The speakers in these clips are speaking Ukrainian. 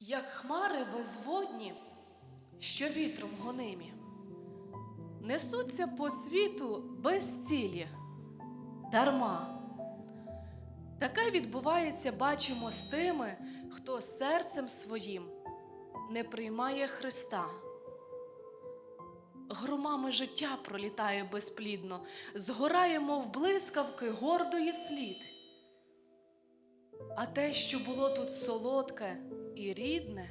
Як хмари безводні, що вітром гонимі, несуться по світу без цілі, дарма. Таке відбувається, бачимо, з тими, хто серцем своїм не приймає Христа. Громами життя пролітає безплідно, згорає, мов блискавки, гордої слід. А те, що було тут солодке і рідне,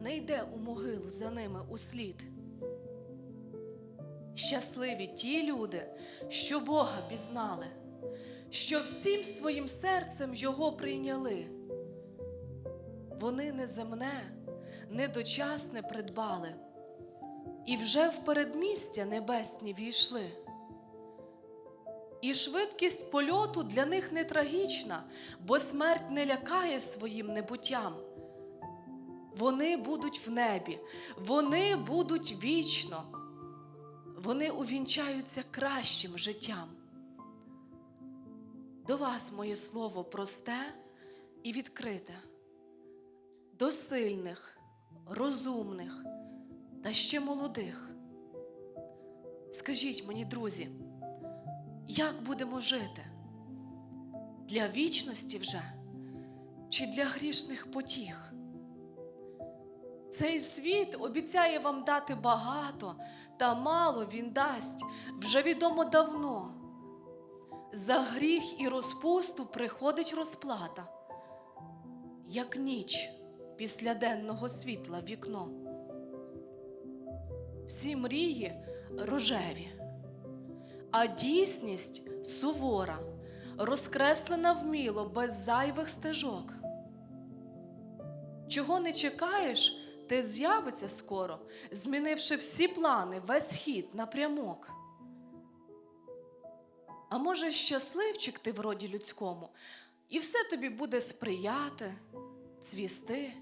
не йде у могилу за ними услід. Щасливі ті люди, що Бога пізнали, що всім своїм серцем Його прийняли. Вони неземне, недочасне придбали, і вже в передмістя небесні війшли. І швидкість польоту для них не трагічна, бо смерть не лякає своїм небуттям. Вони будуть в небі, вони будуть вічно, вони увінчаються кращим життям. До вас моє слово просте і відкрите, до сильних, розумних та ще молодих. Скажіть мені, друзі, як будемо жити? Для вічності вже чи для грішних потіх? Цей світ обіцяє вам дати багато, та мало він дасть вже відомо давно. За гріх і розпусту приходить розплата, як ніч після денного світла вікно. Всі мрії рожеві а дійсність сувора, розкреслена вміло без зайвих стежок. Чого не чекаєш, те з'явиться скоро, змінивши всі плани, весь хід напрямок. А може, щасливчик ти в роді людському, і все тобі буде сприяти, цвісти.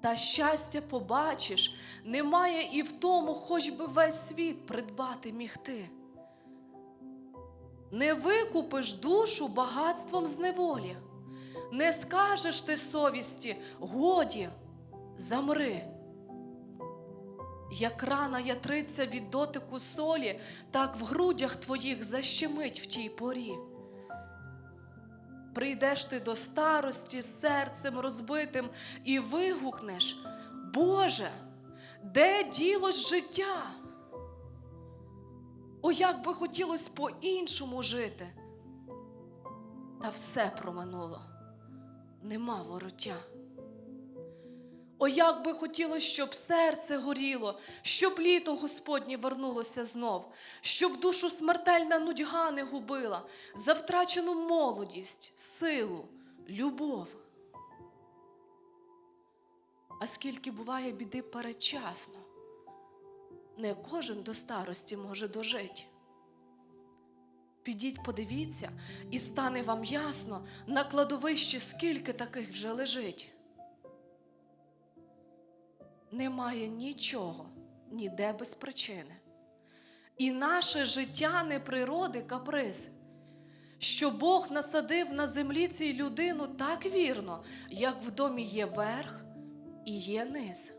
Та щастя побачиш, немає і в тому, хоч би весь світ придбати міг ти. Не викупиш душу багатством з неволі, не скажеш ти совісті, годі, замри. Як рана ятриця від дотику солі, так в грудях твоїх защемить в тій порі. Прийдеш ти до старості з серцем розбитим і вигукнеш, Боже, де ділось життя? О, як би хотілося по-іншому жити. Та все проминуло, нема вороття. О, як би хотілося, щоб серце горіло, щоб літо Господнє вернулося знов, щоб душу смертельна нудьга не губила, за втрачену молодість, силу, любов. А скільки буває біди передчасно, не кожен до старості може дожити. Підіть, подивіться, і стане вам ясно, на кладовищі скільки таких вже лежить немає нічого ніде без причини. І наше життя не природи каприз, що Бог насадив на землі цій людину так вірно, як в домі є верх і є низ.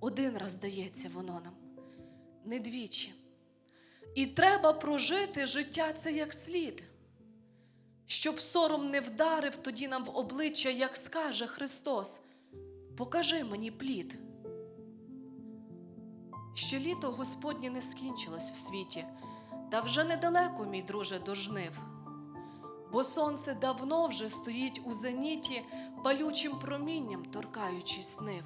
Один раз дається воно нам, не двічі. І треба прожити життя це як слід, щоб сором не вдарив тоді нам в обличчя, як скаже Христос покажи мені плід. Ще літо Господнє не скінчилось в світі, та вже недалеко, мій друже, до жнив, бо сонце давно вже стоїть у зеніті, палючим промінням торкаючись нив.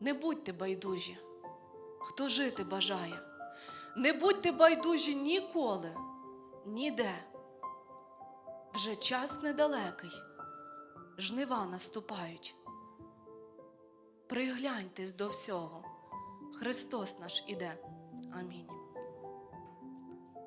Не будьте байдужі, хто жити бажає, не будьте байдужі ніколи, ніде. Вже час недалекий жнива наступають. Пригляньтесь до всього. Христос наш іде. Амінь.